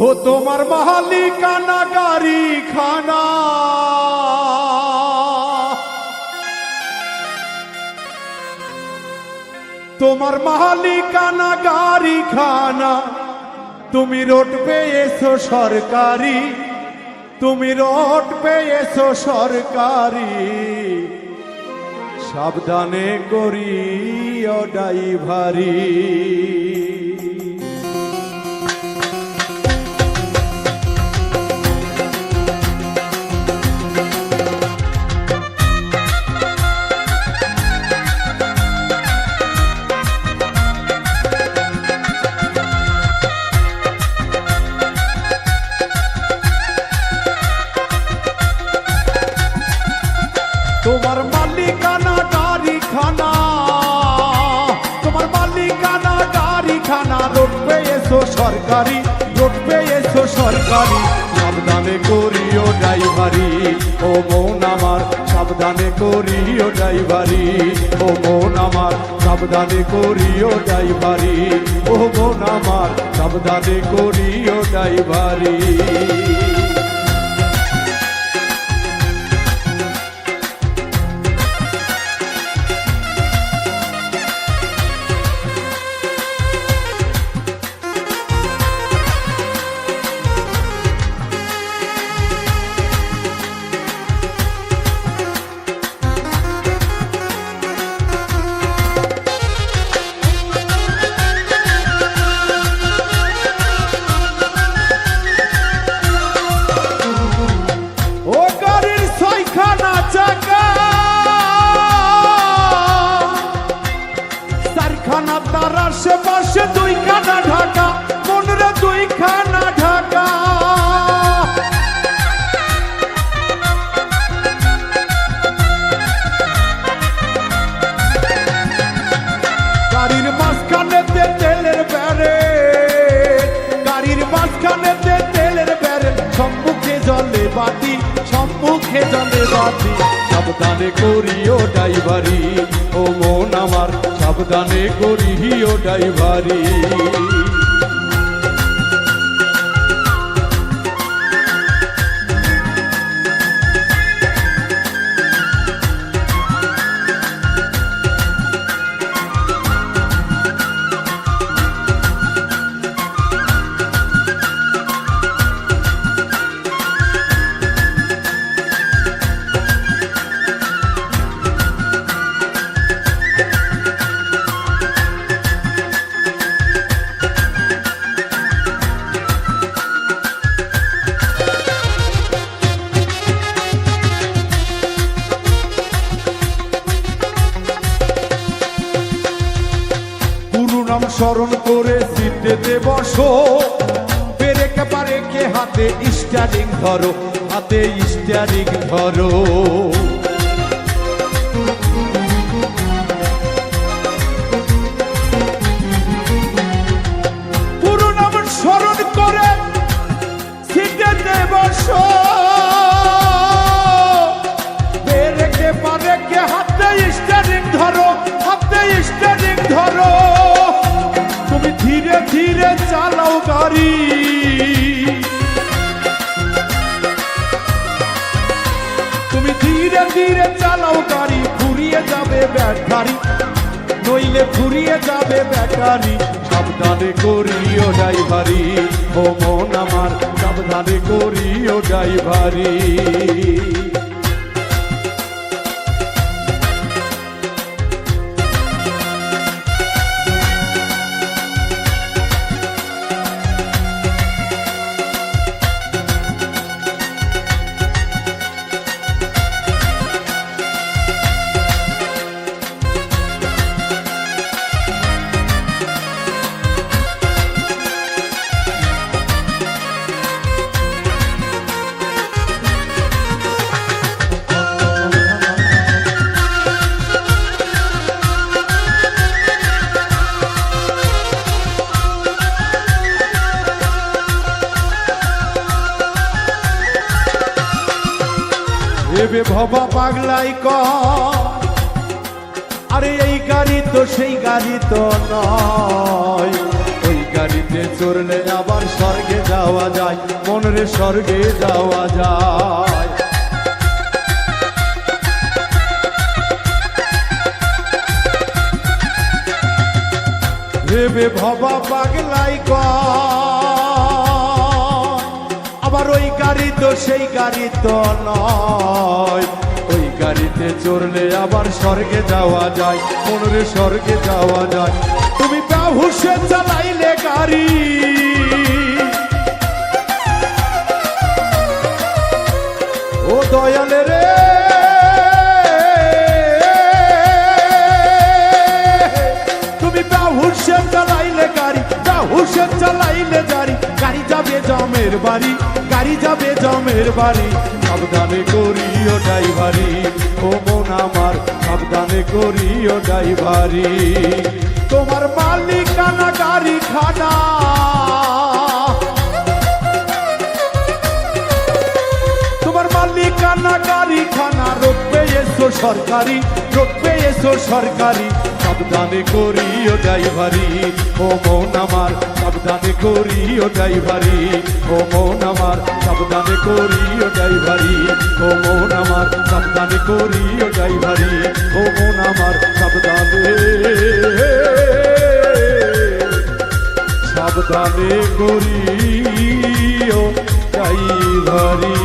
ও তোমার মালিকানা গাড়ি খানা। তোমার মালিকানা গাড়ি খানা, তুমি রোড পেয়েছ সরকারি, তুমি রোড পেয়েছ সরকারি। সাবধানে করি ও ড্রাইভারি। তোমার মালিকানা গাড়ি খানা তোমার মালিকানা গাড়ি খানা রোড পেয়েছ সরকারি, রোড পেয়েছ সরকারি। সাবধানে করিও ড্রাইভারি, ও মন আমার, সাবধানে করিও ড্রাইভারি। ও মন আমার, সাবধানে করিও ড্রাইভারি। ও মন আমার, সাবধানে করিও ড্রাইভারি। সম্মুখে জলে বাতি সাবধানে করিও ড্রাইভারি। ও মন আমার সাবধানে করিও ড্রাইভারি। নাম স্মরণ করে সিটেতে বসো পেরেকে পারেকে হাতে স্টারিং ধরো হাতে স্টারিং ধরো। ধীরে চালাও গাড়ি। তুমি ধীরে ধীরে চালাও গাড়ি ফুরিয়ে যাবে ব্যাটারি। নইলে ফুরিয়ে যাবে ব্যাটারি, সাবধানে করিও ড্রাইভারি। ও মন আমার, সাবধানে করিও ড্রাইভারি। ভেবে ভবা পাগলাই ক আরে এই গাড়ি তো সেই গাড়ি তো নয়। ওই গাড়ি গাড়িতে চড়লে আবার স্বর্গে যাওয়া যায়, মনের স্বর্গে যাওয়া যায়। ভেবে ভবা পাগলাই কয় আবার ওই গাড়ি তো সেই গাড়ি তো নয়। ওই গাড়িতে চড়লে আবার স্বর্গে যাওয়া যায়, মনের স্বর্গে যাওয়া যায়। তুমি বাহুসে চালাইলে গাড়ি। ও দয়ালে রে জমের বাড়ি, গাড়ি যাবে জমের বাড়ি। সাবধানে করিও ড্রাইভারি, ও মন আমার, সাবধানে করিও ড্রাইভারি। তোমার মালিকানা গাড়ি খানা তোমার গাড়ি খানা রোকবে এসো সরকারি রোকবে এসো সরকারি। সাবধানে করিও ড্রাইভারি, ও মন আমার সাবধানে করিও ড্রাইভারি ও মন আমার, সাবধানে করিও ড্রাইভারি ও মন আমার, সাবধানে করিও ড্রাইভারি ও মন আমার, সাবধানে। সাবধানে করিও ড্রাইভারি।